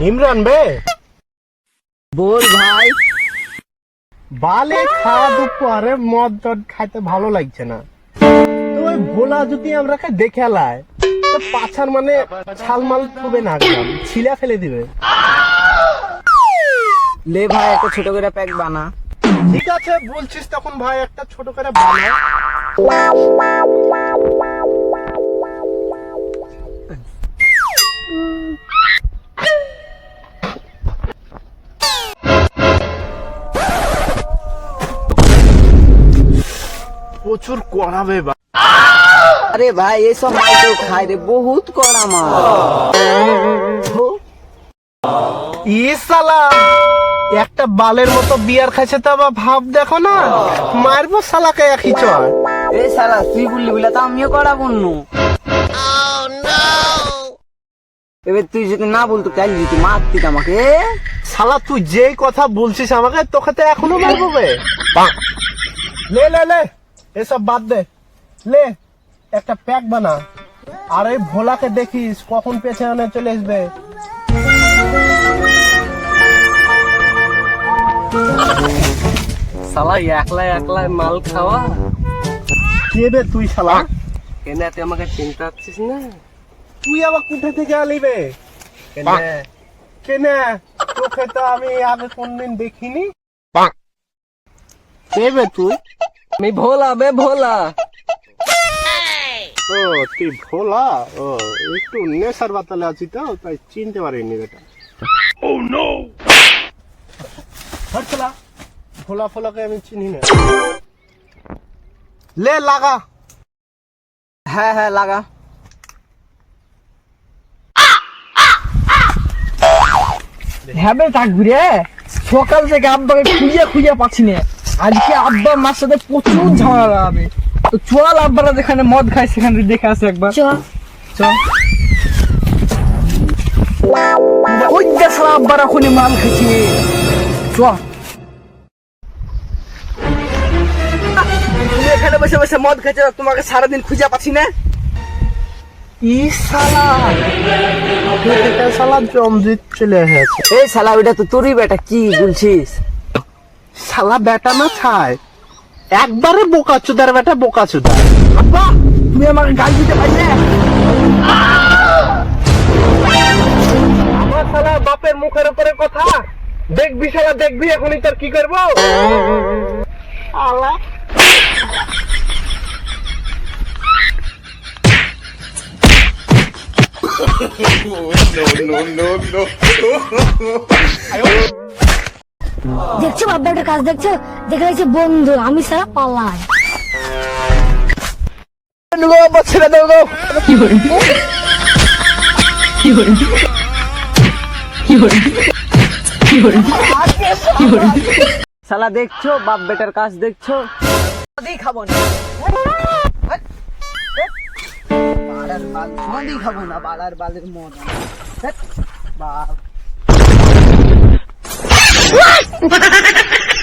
ইমরান বে। বল ভাই। বালে খাওয়া দুপুরে মদ টদ খাইতে ভালো লাগছে না। তো ওই ভোলা যদি আমরা দেখে লাই তো পাছার মানে ছালমাল থুবে না ছিলা ফেলে দিবে। লে ভাই একটা ছোট করে প্যাক বানা। ঠিক আছে বলছিস তখন ভাই একটা ছোট করে বানা। প্রচুর কড়াবে বা আরে ভাই এসব মাল তো খাই রে বহুত কড়া মাল ই সালা একটা বালের মতো বিয়ার খাইছে তো আবার ভাব দেখো না। মারবো সালাকে একই চয় এই সালা তুই বললি বলে তো আমিও কড়া বন্যু এবার তুই যদি না বলতো কাল যদি মারতি আমাকে সালা তুই যেই কথা বলছিস আমাকে তোকে তো এখনও মারবো বে। লে লে লে। এসব বাদ দে। লে একটা প্যাক বানা। আর এই ভোলাকে দেখিস কখন পেছনে চলে আসবে। শালা একলা একলা মাল খাওয়া? কে বে তুই শালা? কেন তুই আমাকে চিনতে পারছিস না? তুই আবার কোথা থেকে আলিবে কেন? কেনে? তোকে তো আমি আগে কোনদিন দেখিনি। কে বে তুই? আমি ভোলা বে ভোলা। ও তুই ভোলা? ও একটু নেশার বাতালে আছি তো তাই চিনতে পারিনি বেটা। ও নো হটলা ভোলা ফোলাকে আমি চিনি না। লে লাগা। হ্যাঁ হ্যাঁ লাগা। হ্যাঁ বে থাকবি রে। সকাল থেকে আব্বাকে খুঁজে খুঁজে পাচ্ছি না। আজকে আব্বা মার সাথে প্রচুর ঝামেলা লাগাবে তো চল আব্বারা যেখানে মদ খায় সেখানে দেখে আসে একবার। চ ওই যে সারা আব্বার এখনই মাল খাচ্ছে চ তুমি এখানে বসে বসে মদ খেয়েছো তোমাকে সারাদিন খুঁজে পাচ্ছি না? ই শালা। এটা শালা জমজিত চলে এসেছে। এই শালা ওইটা তো তোরই বেটা কি বলছিস? শালা বেটা না ছায় একবারে বোকা চুদার বেটা বোকা চুদার আব্বা তুমি আমাকে গাল দিতে পারলে? আমার শালা বাপের মুখের উপরে কথা। দেখবি শালা দেখবি এখনই তোর কি করব? শালা। দেখছ বাবা একটা কাজ দেখছ? দেখা যাচ্ছে বন্ধু আমি সারা পালাই গো ছেড়ে শালা দেখছ বাপ বেটার কাজ দেখছ? খাব না। বালার বাল খাব না বালার বালের মদ বাল What?